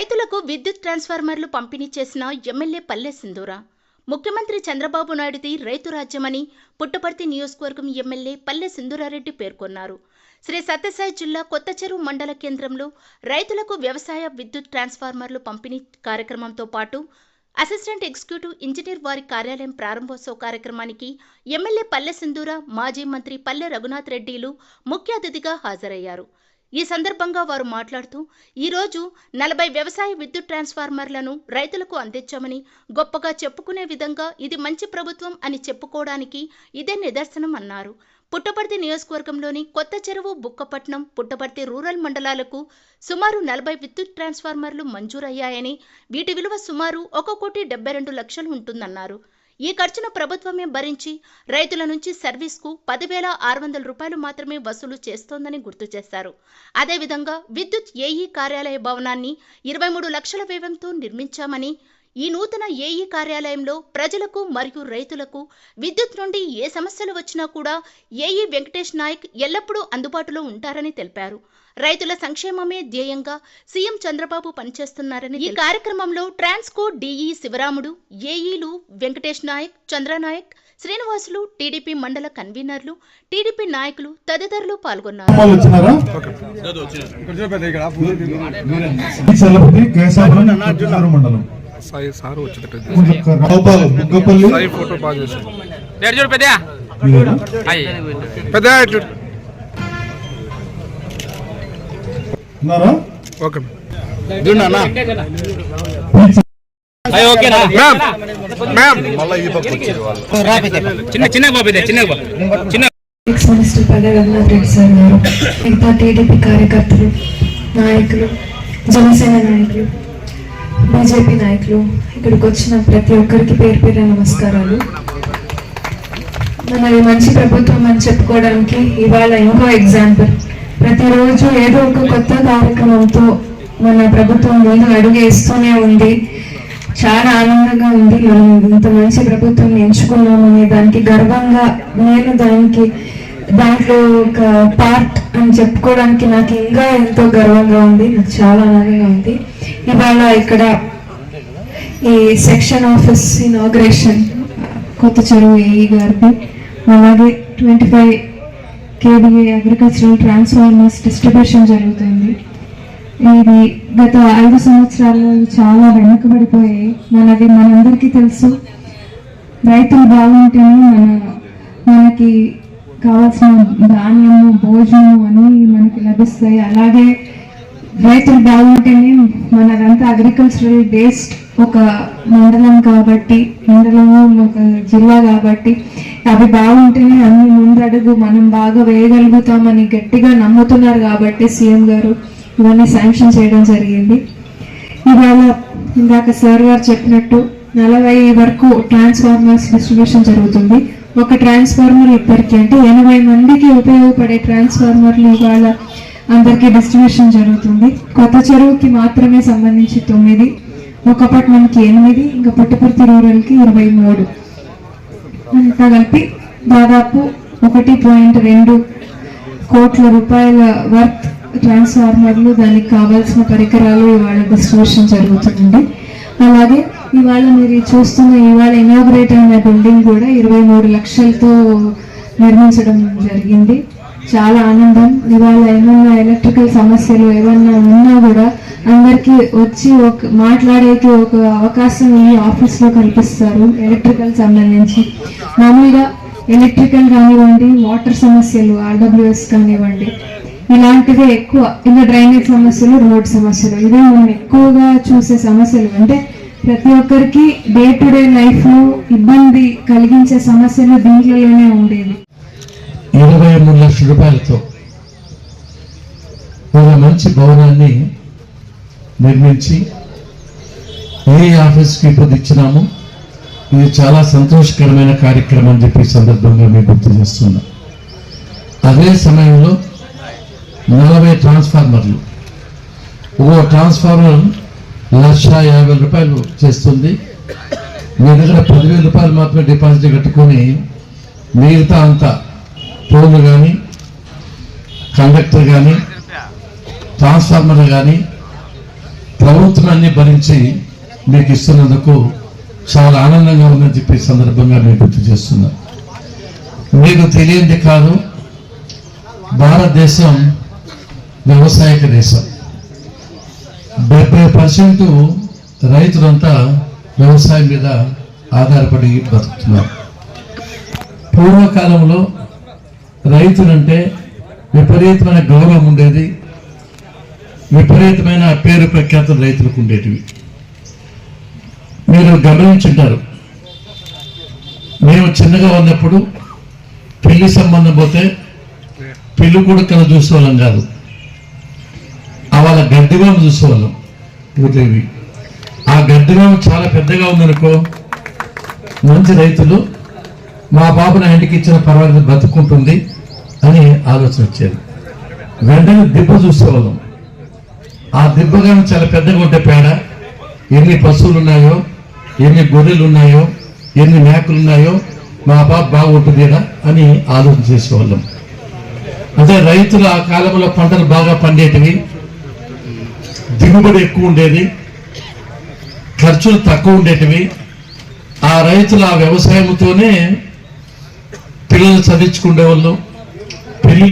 రైతులకు విద్యుత్ ట్రాన్స్ఫార్మర్లు పంపిణీ చేసిన ఎమ్మెల్యే పల్లె సింధూరా. ముఖ్యమంత్రి చంద్రబాబు నాయుడుది రైతు రాజ్యమని పుట్టపర్తి నియోజకవర్గం ఎమ్మెల్యే పల్లె సింధూరారెడ్డి పేర్కొన్నారు. శ్రీ సత్యసాయి జిల్లా కొత్త చెరువు మండల కేంద్రంలో రైతులకు వ్యవసాయ విద్యుత్ ట్రాన్స్ఫార్మర్లు పంపిణీ కార్యక్రమంతో పాటు అసిస్టెంట్ ఎగ్జిక్యూటివ్ ఇంజనీర్ వారి కార్యాలయం ప్రారంభోత్సవ కార్యక్రమానికి ఎమ్మెల్యే పల్లె సింధూర మాజీ మంత్రి పల్లె రఘునాథ్ రెడ్డిలు ముఖ్య అతిథిగా హాజరయ్యారు. ఈ సందర్భంగా వారు మాట్లాడుతూ ఈరోజు నలభై వ్యవసాయ విద్యుత్ ట్రాన్స్ఫార్మర్లను రైతులకు అందించామని గొప్పగా చెప్పుకునే విధంగా ఇది మంచి ప్రభుత్వం అని చెప్పుకోవడానికి ఇదే నిదర్శనం అన్నారు. పుట్టపర్తి నియోజకవర్గంలోని కొత్త చెరువు బుక్కపట్నం పుట్టపర్తి రూరల్ మండలాలకు సుమారు నలభై విద్యుత్ ట్రాన్స్ఫార్మర్లు మంజూరయ్యాయని వీటి విలువ సుమారు ఒక కోటి డెబ్బై రెండు లక్షలు ఉంటుందన్నారు. ఈ ఖర్చును ప్రభుత్వమే భరించి రైతుల నుంచి సర్వీస్కు పదివేల ఆరు వందల రూపాయలు మాత్రమే వసూలు చేస్తోందని గుర్తు చేశారు. అదేవిధంగా విద్యుత్ ఏఈ కార్యాలయ భవనాన్ని ఇరవై మూడు లక్షల వ్యయంతో నిర్మించామని ఈ నూతన ఏఈ కార్యాలయంలో ప్రజలకు మరియు రైతులకు విద్యుత్ నుండి ఏ సమస్యలు వచ్చినా కూడా ఏఈ వెంకటేష్ నాయక్ ఎల్లప్పుడూ అందుబాటులో ఉంటారని తెలిపారు. రైతుల సంక్షేమమే ధ్యేయంగా సీఎం చంద్రబాబు పనిచేస్తున్నారని ఈ కార్యక్రమంలో ట్రాన్స్కో డిఈ శివరాముడు ఏఈలు వెంకటేష్ నాయక్ చంద్రనాయక్ శ్రీనివాసులు టీడీపీ మండల కన్వీనర్లు టీడీపీ నాయకులు తదితరులు పాల్గొన్నారు. సాయి సారు వచ్చేటట్టు సాయి ఫోటో బాగా చేశారు చూడు పెద్ద ఉన్నారా? ఓకే. అయ్యి ఓకేనా మ్యామ్ చిన్న చిన్న బాబు చిన్న బాబు. చిన్న ex minister Palle Raghunath Reddy sir గారు మిగతా టీడీపీ కార్యకర్తలు నాయకులు జనసేన నాయకులు బీజేపీ నాయకులు ఇక్కడికి వచ్చిన ప్రతి ఒక్కరికి పేరు పేరు నమస్కారాలు. మనది మంచి ప్రభుత్వం అని చెప్పుకోవడానికి ఇవాళ ఇంకో ఎగ్జాంపుల్. ప్రతిరోజు ఏదో ఒక కొత్త కార్యక్రమంతో మన ప్రభుత్వం ముందు అడుగేస్తూనే ఉంది. చాలా ఆనందంగా ఉంది. మనం ఇంత మంచి ప్రభుత్వం ఎంచుకున్నామనే దానికి గర్వంగా నేను దానికి దాంట్లో ఒక పార్ట్ అని చెప్పుకోవడానికి నాకు ఇంకా ఎంతో గర్వంగా ఉంది. నాకు చాలా ఆనందంగా ఉంది. ఇవాళ ఇక్కడ ఈ సెక్షన్ ఆఫీస్ ఇనాగ్రేషన్ కొత్త చెరువు ఏఈ గారిది. అలాగే twenty five KVA agricultural transformers distribution జరుగుతుంది. ఇది గత ఐదు సంవత్సరాలు చాలా వెనుకబడిపోయాయి. మనది మనందరికీ తెలుసు. రైతులు బాగుంటేనే మన మనకి కావాల్సిన ధాన్యము భోజనము అన్నీ మనకి లభిస్తాయి. అలాగే రైతులు బాగుంటేనే మనదంతా అగ్రికల్చరల్ బేస్డ్ ఒక మండలం కాబట్టి మండలము ఒక జిల్లా కాబట్టి అవి బాగుంటేనే అన్ని ముందడుగు మనం బాగా వేయగలుగుతామని గట్టిగా నమ్ముతున్నారు కాబట్టి సీఎం గారు ఇవన్నీ శాంక్షన్ చేయడం జరిగింది. ఇవాళ ఇందాక సార్ గారు చెప్పినట్టు నలభై వరకు ట్రాన్స్ఫార్మర్స్ డిస్ట్రిబ్యూషన్ జరుగుతుంది. ఒక ట్రాన్స్ఫార్మర్ ఇద్దరికి అంటే ఎనభై మందికి ఉపయోగపడే ట్రాన్స్ఫార్మర్లు ఇవాళ అందరికీ డిస్ట్రిబ్యూషన్ జరుగుతుంది. కొత్త చెరువుకి మాత్రమే సంబంధించి తొమ్మిది ఒకపట్నంకి ఎనిమిది ఇంకా పుట్టపర్తి రూరల్కి ఇరవై మూడు. అంతా కలిపి దాదాపు ఒకటి పాయింట్ రెండు కోట్ల రూపాయల వర్త్ ట్రాన్స్ఫార్మర్లు దానికి కావాల్సిన పరికరాలు ఇవాళ డిస్ట్రిబ్యూషన్ జరుగుతుంది అలాగే ఇవాళ మీరు చూస్తున్న ఇవాళ ఇనాగ్రేట్ అయిన బిల్డింగ్ కూడా ఇరవై మూడు లక్షలతో నిర్మించడం జరిగింది. చాలా ఆనందం. ఇవాళ ఏమన్నా ఎలక్ట్రికల్ సమస్యలు ఏమన్నా ఉన్నా కూడా అందరికీ వచ్చి ఒక మాట్లాడేకి ఒక అవకాశం ఈ ఆఫీస్లో కల్పిస్తారు ఎలక్ట్రికల్ సంబంధించి. మామూలుగా ఎలక్ట్రికల్ కానివ్వండి వాటర్ సమస్యలు ఆర్డబ్ల్యూఎస్ కానివ్వండి ఇలాంటివే ఎక్కువ. ఇంకా డ్రైనేజ్ సమస్యలు రోడ్ సమస్యలు ఇవే మనం ఎక్కువగా చూసే సమస్యలు అంటే ప్రతి ఒక్కరికి డే టు డే లైఫ్లో ఇబ్బంది కలిగించే సమస్యలు దీంట్లోనే ఉండేవి. ఇరవై మూడు లక్షల రూపాయలతో ఒక మంచి భవనాన్ని నిర్మించి ఏ ఆఫీస్కి ఇప్పుడు ఇచ్చినాము ఇది చాలా సంతోషకరమైన కార్యక్రమం అని చెప్పి సందర్భంగా మేము గుర్తు చేస్తున్నాం. అదే సమయంలో నలభై ట్రాన్స్ఫార్మర్లు. ఓ ట్రాన్స్ఫార్మర్ లక్ష యాభై రూపాయలు చేస్తుంది. మీ దగ్గర పదివేల రూపాయలు మాత్రమే డిపాజిట్ కట్టుకొని మిగతా అంతా ఫోన్లు కానీ కండక్టర్ కానీ ట్రాన్స్ఫార్మర్లు కానీ ప్రభుత్వాన్ని భరించి మీకు ఇస్తున్నందుకు చాలా ఆనందంగా ఉందని చెప్పి సందర్భంగా నేను గుర్తు చేస్తున్నా. మీకు తెలియంది కాదు భారతదేశం వ్యవసాయక దేశం. డెబ్బై పర్సెంట్ రైతులంతా వ్యవసాయం మీద ఆధారపడి బతుకుతున్నారు. పూర్వకాలంలో రైతులంటే విపరీతమైన గౌరవం ఉండేది విపరీతమైన పేరు ప్రఖ్యాతులు రైతులకు ఉండేటివి. మీరు గమనించుంటారు మేము చిన్నగా ఉన్నప్పుడు పెళ్ళి సంబంధం పోతే పెళ్ళి కొడుకును చూసేవాళ్ళం కాదు. ఆ చూసేవాళ్ళం. ఊదేవి ఆ గడ్డివాము చాలా పెద్దగా ఉందనుకో మంచి రైతులు మా బాబు నా ఇంటికి ఇచ్చిన పర్వాలేదు బతుకుంటుంది అని ఆలోచన వచ్చేది. వెంటనే దిబ్బ చూసేవాళ్ళం. ఆ దిబ్బగా చాలా పెద్దగా ఉంటే పేడ ఎన్ని పశువులు ఉన్నాయో ఎన్ని గొర్రెలు ఉన్నాయో ఎన్ని మేకలు ఉన్నాయో మా బాబు బాగుంటుంది కదా అని ఆలోచన చేసేవాళ్ళం. అదే రైతులు ఆ కాలంలో పంటలు బాగా పండేటివి దిగుబడి ఎక్కువ ఉండేది ఖర్చులు తక్కువ ఉండేటివి. ఆ రైతులు ఆ వ్యవసాయంతోనే పిల్లలు చదివించుకునే వాళ్ళు.